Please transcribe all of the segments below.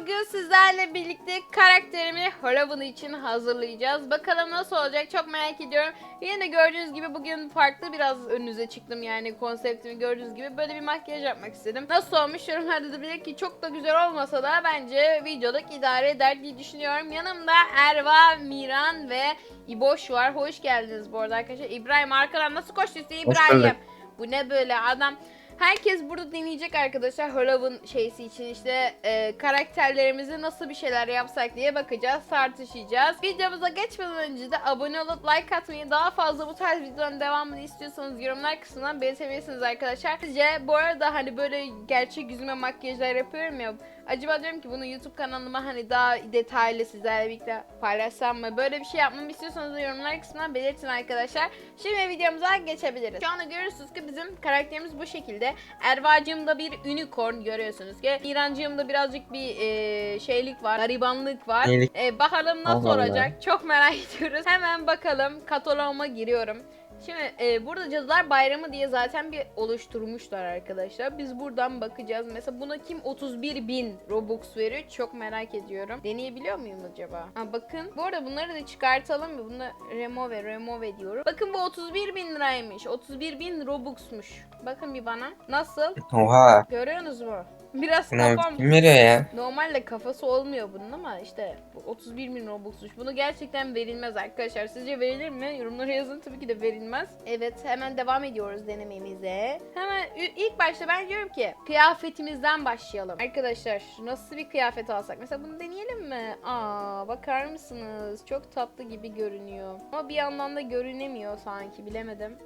bugün sizlerle birlikte karakterimi Halloween için hazırlayacağız. Bakalım nasıl olacak çok merak ediyorum. Yine de gördüğünüz gibi bugün farklı biraz önünüze çıktım yani konseptimi gördüğünüz gibi böyle bir makyaj yapmak istedim. Nasıl olmuş yorumlarda da bilir ki çok da güzel olmasa da bence videoluk idare eder diye düşünüyorum. Yanımda Erva, Miran ve İboş var. Hoş geldiniz bu arada arkadaşlar. İbrahim arkadan nasıl koştuysa İbrahim. Bu ne böyle adam Herkes burada deneyecek arkadaşlar Halloween şeysi için işte e, karakterlerimizi nasıl bir şeyler yapsak diye bakacağız, tartışacağız. Videomuza geçmeden önce de abone olup like atmayı, daha fazla bu tarz videoların devamını istiyorsanız yorumlar kısmından belirtebilirsiniz arkadaşlar. Sizce bu arada hani böyle gerçek yüzüme makyajlar yapıyorum ya. Acaba diyorum ki bunu YouTube kanalıma hani daha detaylı sizlerle birlikte paylaşsam mı? Böyle bir şey yapmamı istiyorsanız da yorumlar kısmından belirtin arkadaşlar. Şimdi videomuza geçebiliriz. Şu anda görüyorsunuz ki bizim karakterimiz bu şekilde. Ervacığımda bir unicorn görüyorsunuz ki. İrancığımda birazcık bir e, şeylik var, garibanlık var. E, bakalım nasıl Allah Allah. olacak? Çok merak ediyoruz. Hemen bakalım kataloğuma giriyorum. Şimdi e, burada Cadılar Bayramı diye zaten bir oluşturmuşlar arkadaşlar. Biz buradan bakacağız. Mesela buna kim 31 bin Robux veriyor? Çok merak ediyorum. Deneyebiliyor muyum acaba? Ha, bakın. Bu arada bunları da çıkartalım? Bunu remove, remove diyorum. Bakın bu 31 bin liraymış. 31 bin Robux'muş. Bakın bir bana. Nasıl? Oha. Görüyorsunuz mu? Biraz kafam kim veriyor ya? Normalde kafası olmuyor bunun ama işte bu 31 bin Robux'muş. Bunu gerçekten verilmez arkadaşlar. Sizce verilir mi? Yorumlara yazın tabii ki de verilmez. Evet hemen devam ediyoruz denememize. Hemen ilk başta ben diyorum ki kıyafetimizden başlayalım. Arkadaşlar nasıl bir kıyafet alsak? Mesela bunu deneyelim mi? Aa bakar mısınız? Çok tatlı gibi görünüyor. Ama bir yandan da görünemiyor sanki bilemedim.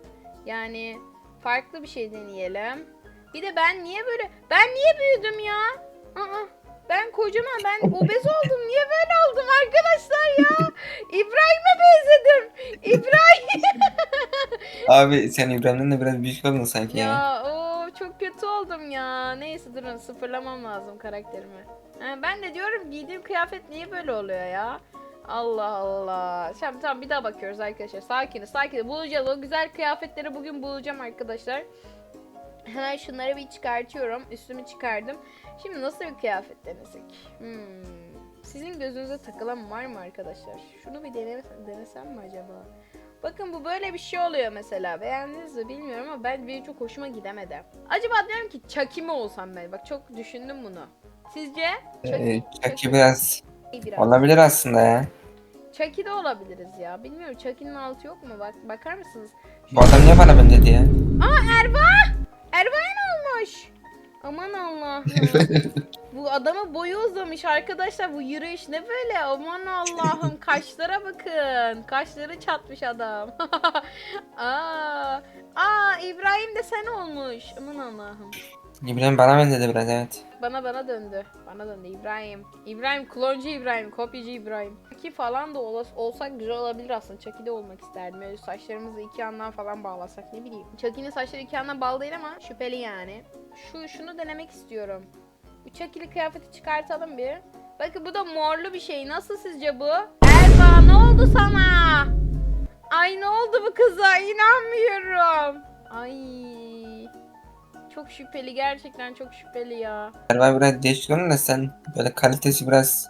Yani farklı bir şey deneyelim. Bir de ben niye böyle... Ben niye büyüdüm ya? Aa, ben kocaman, ben obez oldum. Niye böyle oldum arkadaşlar ya? İbrahim'e benzedim. İbrahim. Abi sen İbrahim'den de biraz büyük oldun sanki ya. ya o çok kötü oldum ya. Neyse durun sıfırlamam lazım karakterimi. Ha, ben de diyorum giydiğim kıyafet niye böyle oluyor ya? Allah Allah. Şimdi tamam bir daha bakıyoruz arkadaşlar. Sakiniz sakiniz. Bulacağız. O güzel kıyafetleri bugün bulacağım arkadaşlar. Hemen şunları bir çıkartıyorum. Üstümü çıkardım. Şimdi nasıl bir kıyafet denesek? Hmm. Sizin gözünüze takılan var mı arkadaşlar? Şunu bir dene denesem mi acaba? Bakın bu böyle bir şey oluyor mesela. Beğendiniz mi bilmiyorum ama ben benim çok hoşuma gidemedi. Acaba diyorum ki Chucky mi olsam ben? Bak çok düşündüm bunu. Sizce? Ee, Chucky biraz biraz. olabilir aslında ya. Chucky de olabiliriz ya. Bilmiyorum Chucky'nin altı yok mu? Bak bakar mısınız? Bu adam niye bana ben dedi ya? Aa Erva! Erva'ya ne olmuş? Aman Allah'ım. bu adamın boyu uzamış arkadaşlar. Bu yürüyüş ne böyle? Aman Allah'ım. Kaşlara bakın. Kaşları çatmış adam. aa, aa İbrahim de sen olmuş. Aman Allah'ım. İbrahim bana ben dedi biraz evet. Bana bana döndü. Bana döndü İbrahim. İbrahim kloncu İbrahim, kopyacı İbrahim. Chucky falan da olas, olsak güzel olabilir aslında. Chucky de olmak isterdim. Öyle saçlarımızı iki yandan falan bağlasak ne bileyim. Chucky'nin saçları iki yandan bağlı değil ama şüpheli yani. Şu şunu denemek istiyorum. Bu Chucky'li kıyafeti çıkartalım bir. Bakın bu da morlu bir şey. Nasıl sizce bu? Erba ne oldu sana? Ay ne oldu bu kıza? İnanmıyorum. Ay. Çok şüpheli gerçekten çok şüpheli ya. Değişik oldu da sen böyle kalitesi biraz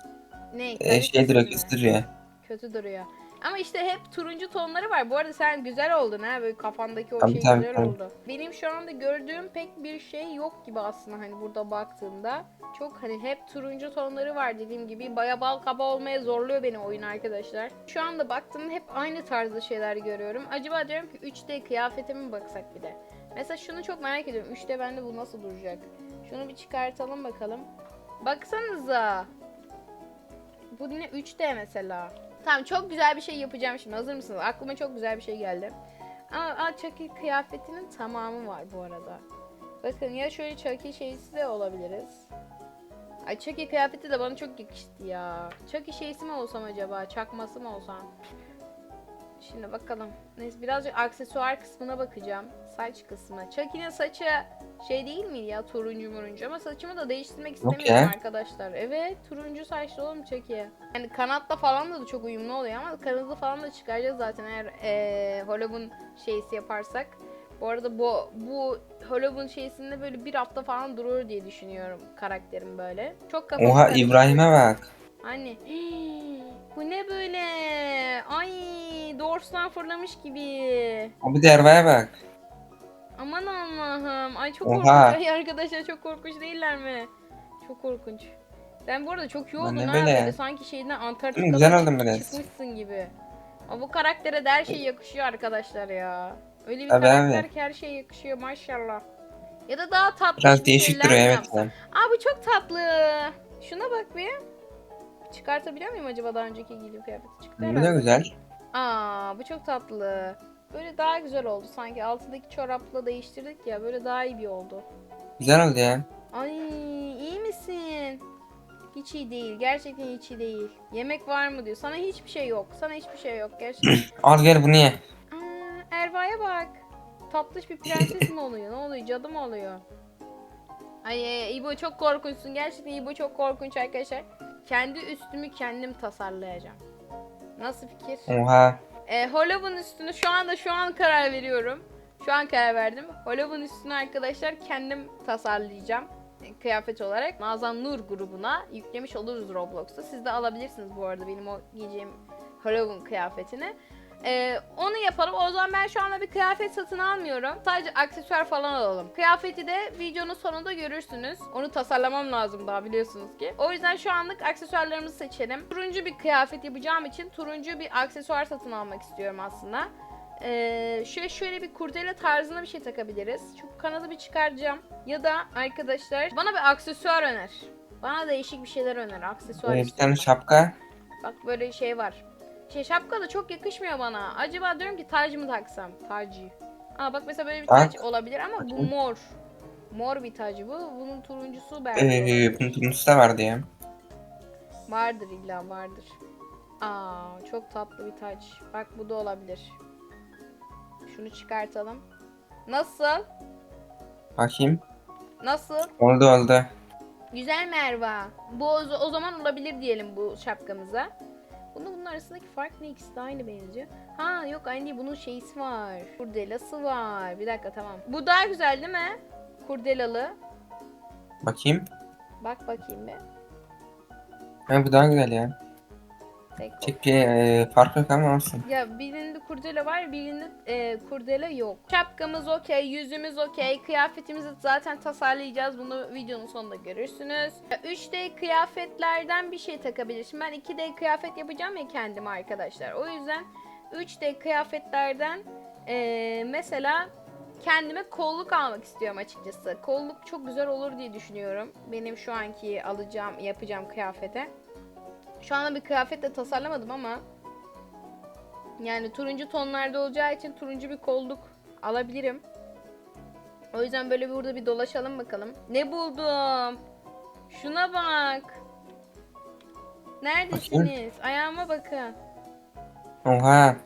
Ne? e, kalitesi şey duruyor mi? gösteriyor. Kötü duruyor. Ama işte hep turuncu tonları var. Bu arada sen güzel oldun ha. Böyle kafandaki o Tabii, şey tabii, güzel tabii. oldu. Benim şu anda gördüğüm pek bir şey yok gibi aslında hani burada baktığımda. Çok hani hep turuncu tonları var dediğim gibi. Baya bal kaba olmaya zorluyor beni oyun arkadaşlar. Şu anda baktığımda hep aynı tarzda şeyler görüyorum. Acaba diyorum ki 3D kıyafete mi baksak bir de? Mesela şunu çok merak ediyorum. 3D bende bu nasıl duracak? Şunu bir çıkartalım bakalım. Baksanıza. Bu ne 3D mesela. Tamam çok güzel bir şey yapacağım şimdi. Hazır mısınız? Aklıma çok güzel bir şey geldi. Aa, aa Chucky kıyafetinin tamamı var bu arada. Bakın ya şöyle Chucky şeysi de olabiliriz. Ay Chucky kıyafeti de bana çok yakıştı ya. Chucky şeysi mi olsam acaba? Çakması mı olsam? Şimdi bakalım. Neyse birazcık aksesuar kısmına bakacağım. Saç kısmı. Chucky'nin saçı şey değil mi ya turuncu muruncu ama saçımı da değiştirmek istemiyorum ya. arkadaşlar. Evet turuncu saçlı oğlum Chucky. Yani kanatla falan da, da çok uyumlu oluyor ama kanadı falan da çıkaracağız zaten eğer eee Halloween şeysi yaparsak. Bu arada bu bu Halloween şeysinde böyle bir hafta falan durur diye düşünüyorum karakterim böyle. Çok kafamı Oha. İbrahim'e bak. Doğrusundan fırlamış gibi. Abi de Erva'ya bak. Aman Allah'ım. Ay çok Oha. korkunç. Ay arkadaşlar çok korkunç değiller mi? Çok korkunç. Sen bu arada çok ne ha böyle? sanki şeyden Antarktika'dan güzel biraz. çıkmışsın gibi. Ama bu karaktere de her şey yakışıyor arkadaşlar ya. Öyle bir Tabii karakter abi. ki her şey yakışıyor maşallah. Ya da daha tatlı Biraz bir değişik duruyor evet. Aa bu çok tatlı. Şuna bak bir. Çıkartabiliyor muyum acaba daha önceki giydiğim kıyafeti? Çıktı Bu da herhalde. güzel. Aa bu çok tatlı. Böyle daha güzel oldu sanki altındaki çorapla değiştirdik ya böyle daha iyi bir oldu. Güzel oldu ya. Ay iyi misin? Hiç iyi değil. Gerçekten hiç iyi değil. Yemek var mı diyor. Sana hiçbir şey yok. Sana hiçbir şey yok. Gerçekten. Al gel bunu ye. Aa, Erva'ya bak. Tatlış bir prenses mi oluyor? Ne oluyor? Cadı mı oluyor? Ay e, İbo çok korkunçsun. Gerçekten İbo çok korkunç arkadaşlar. Kendi üstümü kendim tasarlayacağım. Nasıl fikir? Oha. E, Hollow'un üstünü şu anda şu an karar veriyorum. Şu an karar verdim. Hollow'un üstünü arkadaşlar kendim tasarlayacağım. e, Kıyafet olarak Nazan Nur grubuna yüklemiş oluruz Roblox'ta. Siz de alabilirsiniz bu arada benim o giyeceğim Halloween kıyafetini. E, onu yapalım. O zaman ben şu anda bir kıyafet satın almıyorum. Sadece aksesuar falan alalım. Kıyafeti de videonun sonunda görürsünüz. Onu tasarlamam lazım daha biliyorsunuz ki. O yüzden şu anlık aksesuarlarımızı seçelim. Turuncu bir kıyafet yapacağım için turuncu bir aksesuar satın almak istiyorum aslında. Ee, şöyle şöyle bir kurdele tarzında bir şey takabiliriz. Şu kanadı bir çıkaracağım. Ya da arkadaşlar bana bir aksesuar öner. Bana değişik bir şeyler öner. Aksesuar Böyle bir istiyorum. tane şapka. Bak böyle şey var. Şey şapka da çok yakışmıyor bana. Acaba diyorum ki tac mı taksam? Tacı. Aa bak mesela böyle bir tac olabilir ama bu mor. Mor bir tacı bu. Bunun turuncusu belki Ee, bunun turuncusu da vardı ya. Vardır illa vardır. Aa çok tatlı bir taç. Bak bu da olabilir. Şunu çıkartalım. Nasıl? Bakayım. Nasıl? Oldu oldu. Güzel mi Erva? Bu o, o zaman olabilir diyelim bu şapkamıza. Bunun bunun arasındaki fark ne? İkisi de aynı benziyor. Ha yok aynı değil. Bunun şeysi var. Kurdelası var. Bir dakika tamam. Bu daha güzel değil mi? Kurdelalı. Bakayım. Bak bakayım bir. Ha, bu daha güzel ya. Tek e, fark yok ama olsun. Ya birinde kurdele var, birinde e, kurdele yok. Şapkamız okey, yüzümüz okey, kıyafetimizi zaten tasarlayacağız. Bunu videonun sonunda görürsünüz. Ya 3D kıyafetlerden bir şey takabilir. Şimdi ben 2D kıyafet yapacağım ya kendim arkadaşlar. O yüzden 3D kıyafetlerden e, mesela kendime kolluk almak istiyorum açıkçası. Kolluk çok güzel olur diye düşünüyorum. Benim şu anki alacağım, yapacağım kıyafete. Şu anda bir kıyafet de tasarlamadım ama yani turuncu tonlarda olacağı için turuncu bir kolluk alabilirim. O yüzden böyle bir burada bir dolaşalım bakalım. Ne buldum? Şuna bak. Neredesiniz? Ayağıma bakın. Oha.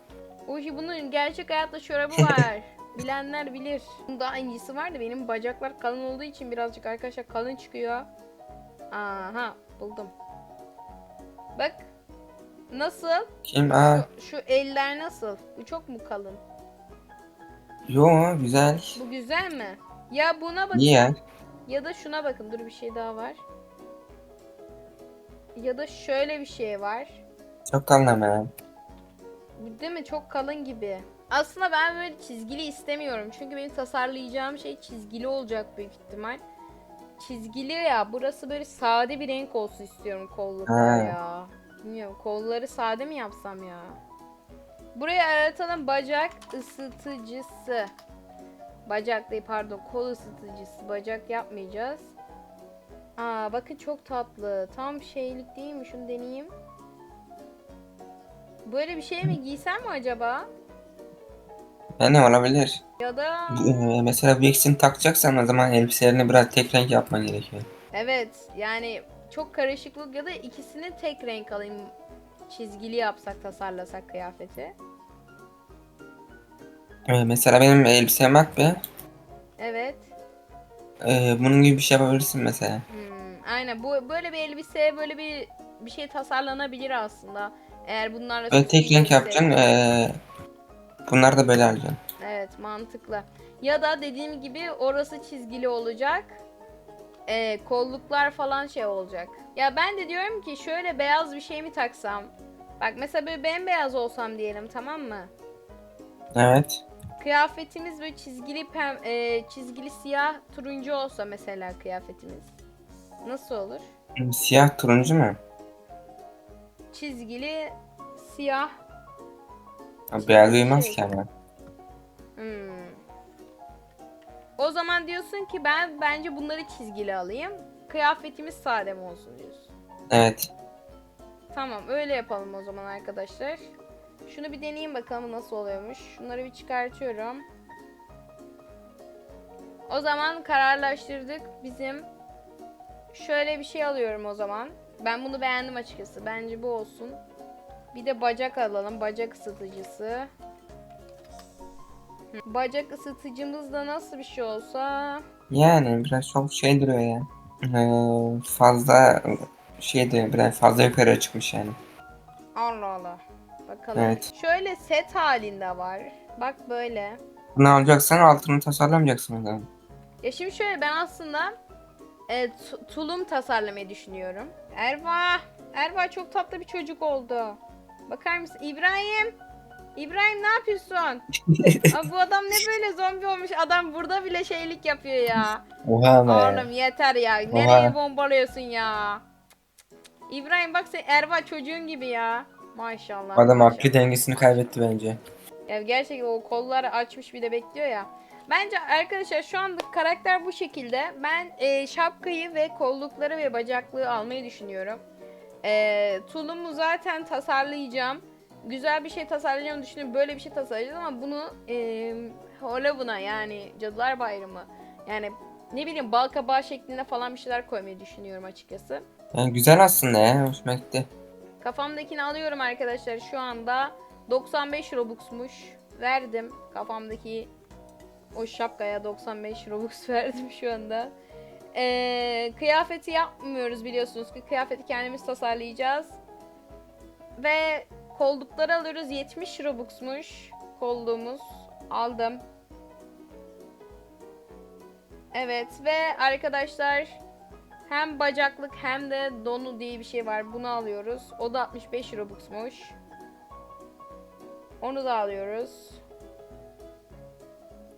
Uy bunun gerçek hayatta çorabı var. Bilenler bilir. Bunun daha incisi var da benim bacaklar kalın olduğu için birazcık arkadaşlar kalın çıkıyor. Aha buldum. Bak. Nasıl? Kim? Aa. Şu, şu eller nasıl? Bu çok mu kalın? Yo güzel. Bu güzel mi? Ya buna bakın. İyi ya. Da şuna bakın. Dur bir şey daha var. Ya da şöyle bir şey var. Çok kalın ama Değil mi? Çok kalın gibi. Aslında ben böyle çizgili istemiyorum. Çünkü benim tasarlayacağım şey çizgili olacak büyük ihtimal. Çizgili ya. Burası böyle sade bir renk olsun istiyorum kolluklar Ha. ya. Bilmiyorum. Kolları sade mi yapsam ya? Buraya aratalım bacak ısıtıcısı. Bacak değil pardon kol ısıtıcısı. Bacak yapmayacağız. Aa bakın çok tatlı. Tam şeylik değil mi? Şunu deneyeyim. Böyle bir şey mi giysem mi acaba? Yani olabilir. Ya da Ee, mesela bir ikisini takacaksan o zaman elbiselerini biraz tek renk yapman gerekiyor. evet yani çok karışıklık ya da ikisini tek renk alayım. Çizgili yapsak tasarlasak kıyafeti. Ee, mesela benim elbisem bak be. Evet. Ee, bunun gibi bir şey yapabilirsin mesela. Hmm, aynen bu böyle bir elbise böyle bir bir şey tasarlanabilir aslında. Eğer bunlarla Böyle tek renk süsleyeceksek. yapacaksın. Ee, Bunları da böyle alacaksın. Evet mantıklı. Ya da dediğim gibi orası çizgili olacak. Ee, kolluklar falan şey olacak. Ya ben de diyorum ki şöyle beyaz bir şey mi taksam? Bak mesela böyle bembeyaz olsam diyelim tamam mı? Evet. Kıyafetimiz böyle çizgili pem, e, çizgili siyah turuncu olsa mesela kıyafetimiz. Nasıl olur? Siyah turuncu mu? Çizgili siyah. Ha, Beyaz Şey- uymaz ki. Hmm. O zaman diyorsun ki ben bence bunları çizgili alayım. Kıyafetimiz sade mi olsun diyorsun. Evet. Tamam öyle yapalım o zaman arkadaşlar. Şunu bir deneyeyim bakalım nasıl oluyormuş. Şunları bir çıkartıyorum. O zaman kararlaştırdık. Bizim şöyle bir şey alıyorum o zaman. Ben bunu beğendim açıkçası. Bence bu olsun. Bir de bacak alalım. Bacak ısıtıcısı. Bacak ısıtıcımız da nasıl bir şey olsa Yani biraz çok şey duruyor ya. Ee, fazla şey duruyor. Biraz fazla yukarı çıkmış yani. Allah Allah. Bakalım. Evet. Şöyle set halinde var. Bak böyle. Bunu alacaksan altını tasarlamayacaksın o zaman. Ya şimdi şöyle ben aslında e, tu- tulum tasarlamayı düşünüyorum. Erva, Erva çok tatlı bir çocuk oldu. Bakar mısın? İbrahim, İbrahim ne yapıyorsun? Aa, bu adam ne böyle zombi olmuş? Adam burada bile şeylik yapıyor ya. Oha ya. Oğlum yeter ya. Nereye bombalıyorsun ya? İbrahim bak sen Erva çocuğun gibi ya. Maşallah. Adam maşallah. akli dengesini kaybetti bence. Ya gerçekten o kolları açmış bir de bekliyor ya. Bence arkadaşlar şu anda karakter bu şekilde. Ben e, şapkayı ve kollukları ve bacaklığı almayı düşünüyorum. E, tulumu zaten tasarlayacağım. Güzel bir şey tasarlayacağımı düşünüyorum. Böyle bir şey tasarlayacağız ama bunu e, Halloween'a yani Cadılar Bayramı yani ne bileyim bal kabağı şeklinde falan bir şeyler koymayı düşünüyorum açıkçası. Yani güzel aslında ya. Hoşuma gitti. Kafamdakini alıyorum arkadaşlar şu anda 95 Robux'muş. Verdim kafamdaki o şapkaya 95 Robux verdim şu anda. Ee, kıyafeti yapmıyoruz biliyorsunuz ki kıyafeti kendimiz tasarlayacağız. Ve kollukları alıyoruz 70 Robux'muş kolluğumuz. Aldım. Evet ve arkadaşlar hem bacaklık hem de donu diye bir şey var. Bunu alıyoruz. O da 65 Robux'muş. Onu da alıyoruz.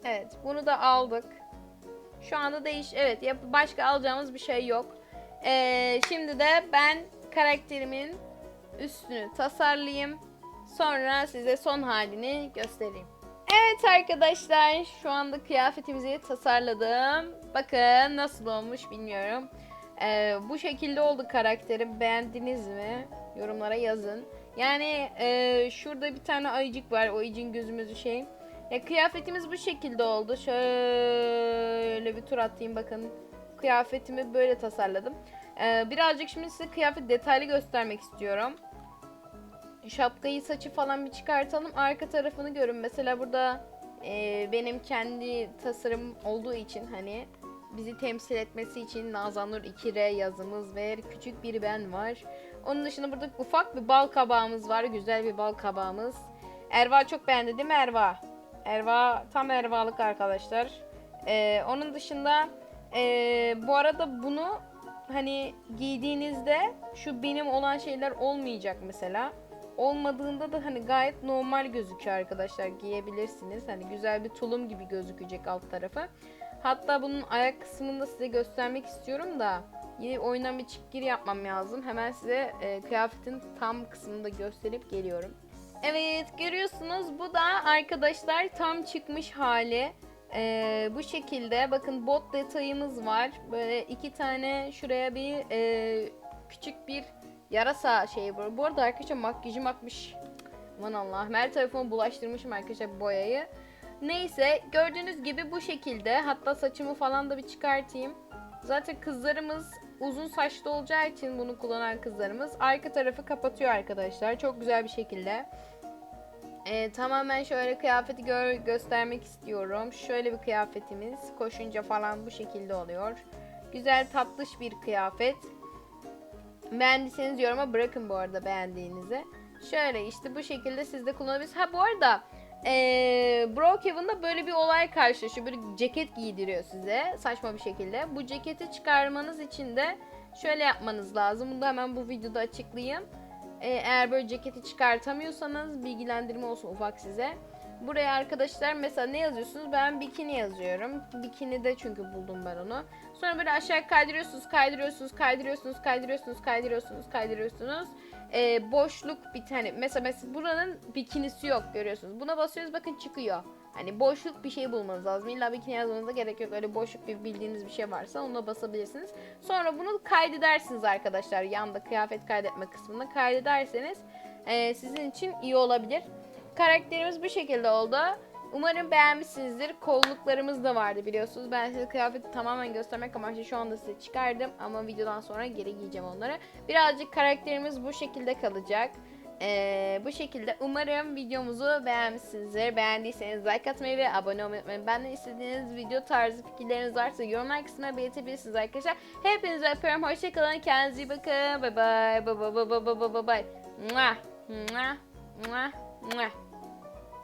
Evet, bunu da aldık. Şu anda değiş evet yap başka alacağımız bir şey yok. Ee, şimdi de ben karakterimin üstünü tasarlayayım. Sonra size son halini göstereyim. Evet arkadaşlar şu anda kıyafetimizi tasarladım. Bakın nasıl olmuş bilmiyorum. Ee, bu şekilde oldu karakterim. Beğendiniz mi? Yorumlara yazın. Yani e, şurada bir tane ayıcık var. O ayıcığın gözümüzü şey. Ya kıyafetimiz bu şekilde oldu. Şöyle bir tur atayım bakın. Kıyafetimi böyle tasarladım. Ee, birazcık şimdi size kıyafet detaylı göstermek istiyorum. Şapkayı saçı falan bir çıkartalım. Arka tarafını görün. Mesela burada e, benim kendi tasarım olduğu için hani bizi temsil etmesi için Nazanur 2R yazımız ve küçük bir ben var. Onun dışında burada ufak bir bal kabağımız var. Güzel bir bal kabağımız. Erva çok beğendi değil mi Erva? Erva tam Ervalık arkadaşlar. Ee, onun dışında ee, bu arada bunu hani giydiğinizde şu benim olan şeyler olmayacak mesela. Olmadığında da hani gayet normal gözüküyor arkadaşlar giyebilirsiniz. Hani güzel bir tulum gibi gözükecek alt tarafı. Hatta bunun ayak kısmını da size göstermek istiyorum da yine oyundan bir çık gir yapmam lazım. Hemen size e, kıyafetin tam kısmını da gösterip geliyorum. Evet görüyorsunuz bu da arkadaşlar tam çıkmış hali. E, bu şekilde bakın bot detayımız var. Böyle iki tane şuraya bir e, küçük bir yarasa şeyi var. Bu arada arkadaşlar makyajım akmış. Aman Allah'ım her tarafıma bulaştırmışım arkadaşlar boyayı. Neyse gördüğünüz gibi bu şekilde. Hatta saçımı falan da bir çıkartayım. Zaten kızlarımız uzun saçlı olacağı için bunu kullanan kızlarımız arka tarafı kapatıyor arkadaşlar. Çok güzel bir şekilde. Ee, tamamen şöyle kıyafeti gör göstermek istiyorum. Şöyle bir kıyafetimiz. Koşunca falan bu şekilde oluyor. Güzel tatlış bir kıyafet. Beğendiyseniz yoruma bırakın bu arada beğendiğinizi. Şöyle işte bu şekilde siz de kullanabilirsiniz. Ha bu arada Ee, Brookhaven'da böyle bir olay karşılaşıyor. Böyle ceket giydiriyor size saçma bir şekilde. Bu ceketi çıkarmanız için de şöyle yapmanız lazım. Bunu da hemen bu videoda açıklayayım. Ee, eğer böyle ceketi çıkartamıyorsanız bilgilendirme olsun ufak size. Buraya arkadaşlar mesela ne yazıyorsunuz? Ben bikini yazıyorum. Bikini de çünkü buldum ben onu. Sonra böyle aşağı kaydırıyorsunuz, kaydırıyorsunuz, kaydırıyorsunuz, kaydırıyorsunuz, kaydırıyorsunuz, kaydırıyorsunuz. Ee, boşluk bir tane. Mesela, mesela buranın bikinisi yok görüyorsunuz. Buna basıyoruz bakın çıkıyor. Hani boşluk bir şey bulmanız lazım. İlla bikini yazmanıza gerek yok. Öyle boşluk bir bildiğiniz bir şey varsa ona basabilirsiniz. Sonra bunu kaydedersiniz arkadaşlar. Yanda kıyafet kaydetme kısmında kaydederseniz ee, sizin için iyi olabilir. Karakterimiz bu şekilde oldu. Umarım beğenmişsinizdir. Kolluklarımız da vardı biliyorsunuz. Ben size kıyafeti tamamen göstermek amaçlı şu anda size çıkardım. Ama videodan sonra geri giyeceğim onları. Birazcık karakterimiz bu şekilde kalacak. Ee, bu şekilde umarım videomuzu beğenmişsinizdir. Beğendiyseniz like atmayı ve abone olmayı unutmayın. Benden istediğiniz video tarzı fikirleriniz varsa yorumlar kısmına belirtebilirsiniz arkadaşlar. Hepinizi öpüyorum. Hoşçakalın. Kendinize iyi bakın. Bye bye. Bye bye bye bye bye bye. Mua. Mua. Mua. Mua.